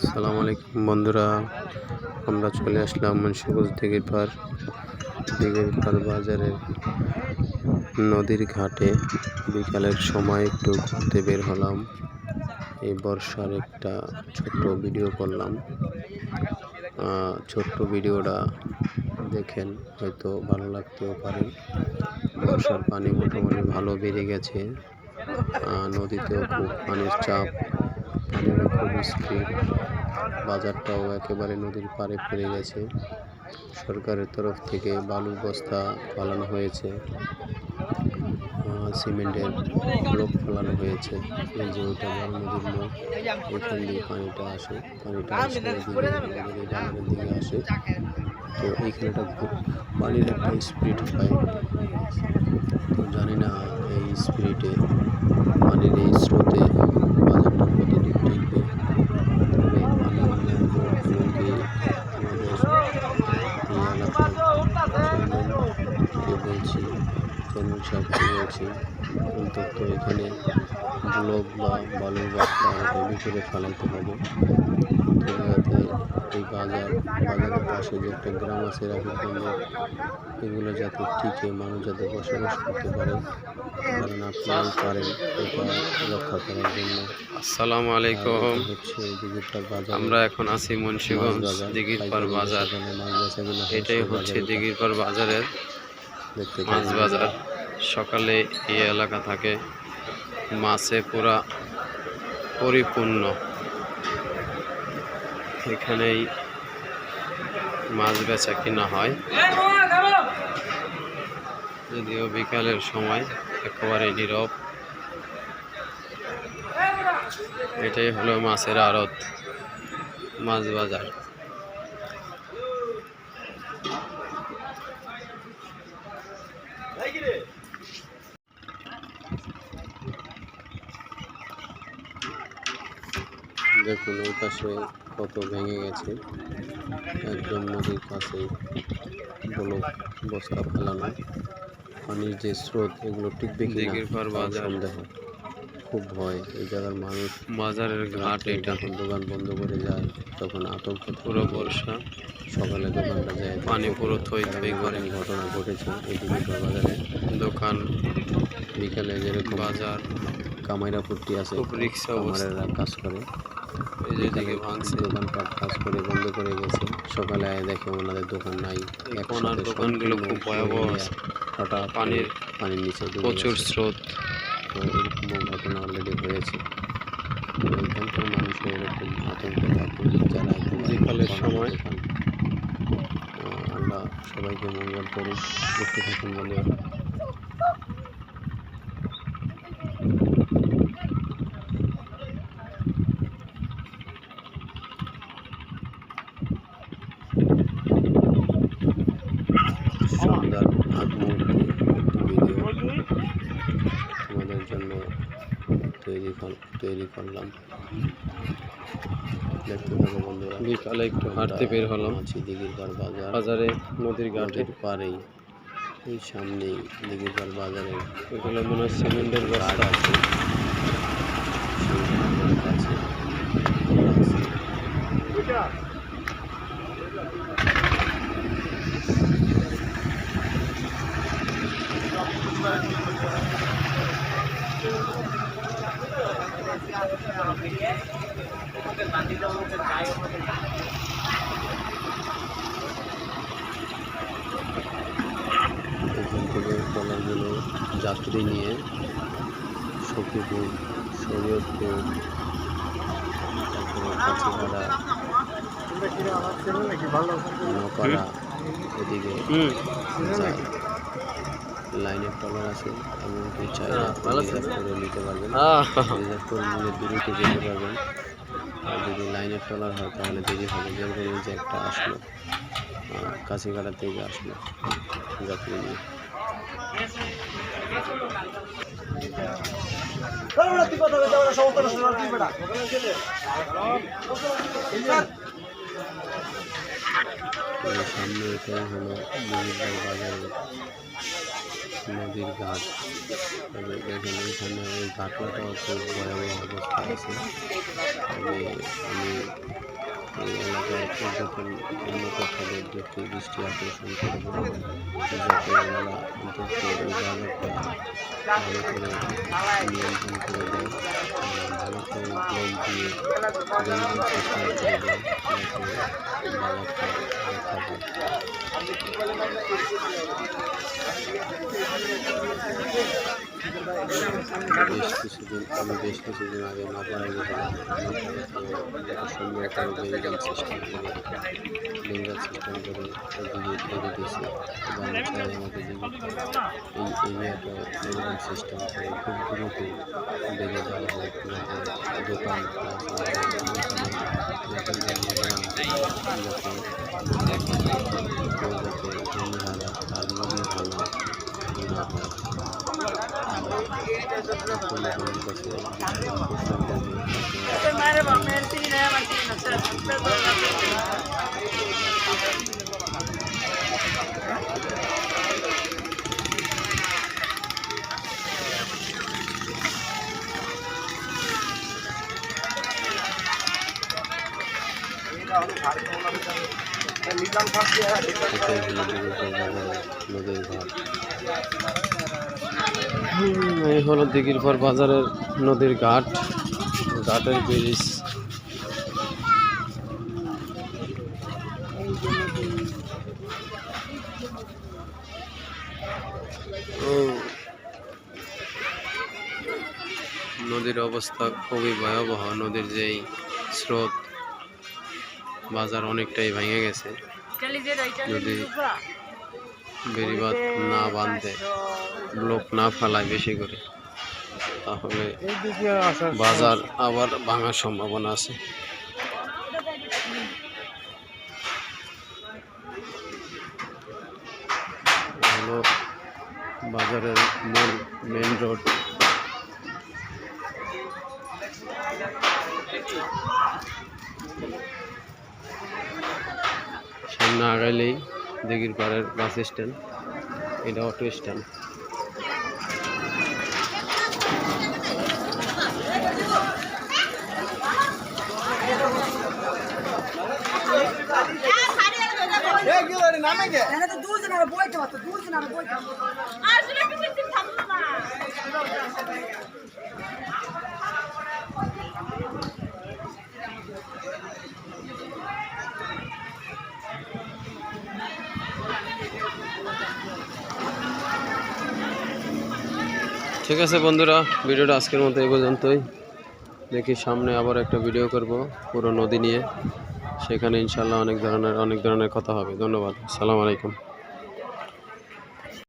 আসসালামু আলাইকুম বন্ধুরা। আমরা চলে আসলাম মুন্সিগঞ্জ দিঘির পার দিঘির পার বাজারের নদীর ঘাটে। বিকালের সময় একটু ঘুরতে বের হলাম। এই বর্ষার একটা ছোট্ট ভিডিও করলাম। ছোট্ট ভিডিওটা দেখেন, হয়তো ভালো লাগতেও পারে। বর্ষার পানি মোটামুটি ভালো বেড়ে গেছে। নদীতেও খুব পানির চাপ পানিরও খুব স্পিড বাজারটাও একেবারে নদীর পাড়ে পড়ে গেছে সরকারের তরফ থেকে বালুর বস্তা ফালানো হয়েছে সিমেন্টের ব্লক ফেলানো হয়েছে যে ওটা বড় নদীর মুখ এখান দিয়ে পানিটা আসে পানিটা আসে বাজারের দিকে আসে তো এইখানে খুব পানির একটা স্পিড হয় তো জানি না এই স্পিরিটে পানির এই স্রোতে বাজারটা কতদূর চেয়ারম্যানকে বলছি অন্তত এখানে ব্লক বা বালুর বাস্তা হেভি করে ফেলাইতে হবে এই বাজার বাজারের পাশে যে একটা গ্রাম আছে রাখিগঞ্জের এগুলো যাতে টিকে মানুষ যাতে বসবাস করতে পারে কারণ আপনারাই পারেন এটা রক্ষা করার জন্য। আসসালামু আলাইকুম। হচ্ছে বাজার। আমরা এখন আছি মুন্সিগঞ্জ দিঘিরপাড় বাজার এটাই হচ্ছে দিঘিরপাড় বাজারের মাছ বাজার। সকালে এই এলাকা থাকে মাছে পুরা পরিপূর্ণ। এখানেই মাছ বেচা কিনা হয়। যদিও বিকালের সময় একেবারে নীরব। এটাই হলো মাছের আড়ত, মাছ বাজার। দেখুন ওই পাশে কত ভেঙে গেছে। একদম নদীর কাছে ব্লক বস্তা ফেলানো। পানির যে স্রোত এগুলো টিকবে কি দিঘিরপাড় সন্দেহ। খুব ভয়। এই জায়গার মানুষ বাজারের ঘাট এটা। যখন দোকান বন্ধ করে যায় তখন আতঙ্ক পুরো বর্ষা। সকালে দোকানটা যায় পানি পুরো থই থই ঘটনা ঘটেছে। এই বাজারে দোকান বিকালে যেরকম বাজার কামাইরা ফুর্তি আছে রিক্সা কাজ করে। এই যে দিকে ভাঙছে দোকানপাট কাজ করে বন্ধ করে গেছে। সকালে দেখে ওনাদের দোকান নাই কোনার দোকানগুলো খুব ভয়াবহ আছে। হঠাৎ পানির পানির নিচে প্রচুর স্রোত। এরকম ঘটনা অলরেডি হয়েছে। এখানকার মানুষের এরকম আতঙ্ক থাকে যারা বিকালের সময়। আল্লাহ সবাইকে মঙ্গল করুন দেখতে থাকুন বন্ধুরা সন্ধ্যার আগ মুহূর্তে একটি ভিডিও তোমাদের জন্য তৈরি তৈরি করলাম। দেখতে থাকো বন্ধুরা। বিকালে একটু হাঁটতে বের হলাম। আছি দিঘির পাড় বাজার। বাজারে নদীর ঘাটে। ঘাটের পাড়েই। এই সামনেই দিঘিরপাড় বাজারে এগুলো মনে হয় সিমেন্টের বস্তা। আছে সেই ঘাটের কাছে এখান থেকে ট্রলারগুলো যাত্রী নিয়ে সখীপুর শরীয়তপুর নপাড়া এদিকে লাইনের ট্রলার আছে এমনকি চাইলে হ্যাঁ। রিজার্ভ করে নিতে পারবেন। আহ, রিজার্ভ করে নিলে দ্রুত যেতে পারবেন। আর যদি লাইনের টলার হয় তাহলে দেরি হবে যেরকম এই যে একটা আসলো আহ, কাছিঘাটা থেকে আসলো যাত্রী নিয়ে। সামনে এটাই হলো মহিলার বাজারের নদীর ঘাট তবে দেখেন এখানে ওই ঘাটলাটাও খুব ভয়াবহ অবস্থা আছে তবে আমি পর্যটন উন্নত তাদের দৃষ্টি আকর্ষণ করবে যাতে ওনারা দেখতে ওই জায়গাটা ভালো করে নিয়ন্ত্রণ করে দেয় ভালো করে ব্লক দিয়ে ভালো করে বাজারটা পায় বেশ কিছুদিন আমি বেশ কিছুদিন আগে মাপাড়া গেছিলাম মাপাড়াতে একটা সিস্টেম করে দোকান やったね。নদীর এই হলো দিঘিরপুর বাজারের নদীর ঘাট। ঘাটের ব্রিজ। নদীর অবস্থা খুবই ভয়াবহ। নদীর যেই স্রোত, বাজার অনেকটাই ভেঙে গেছে। যদি বেরিবাদ না বাঁধে লোক না ফেলায় বেশি করে তাহলে বাজার আবার ভাঙার সম্ভাবনা আছে। হলো বাজারের মূল মেন রোড। সামনে আগাইলেই দিঘির পাড়ের বাস স্ট্যান্ড এটা অটো স্ট্যান্ড। এখানে ঠিক আছে বন্ধুরা, ভিডিওটা আজকের মতো এই পর্যন্তই। দেখি সামনে আবার একটা ভিডিও করব, পুরো নদী নিয়ে। সেখানে ইনশাল্লাহ অনেক ধরনের অনেক ধরনের কথা হবে। ধন্যবাদ। সালাম আলাইকুম।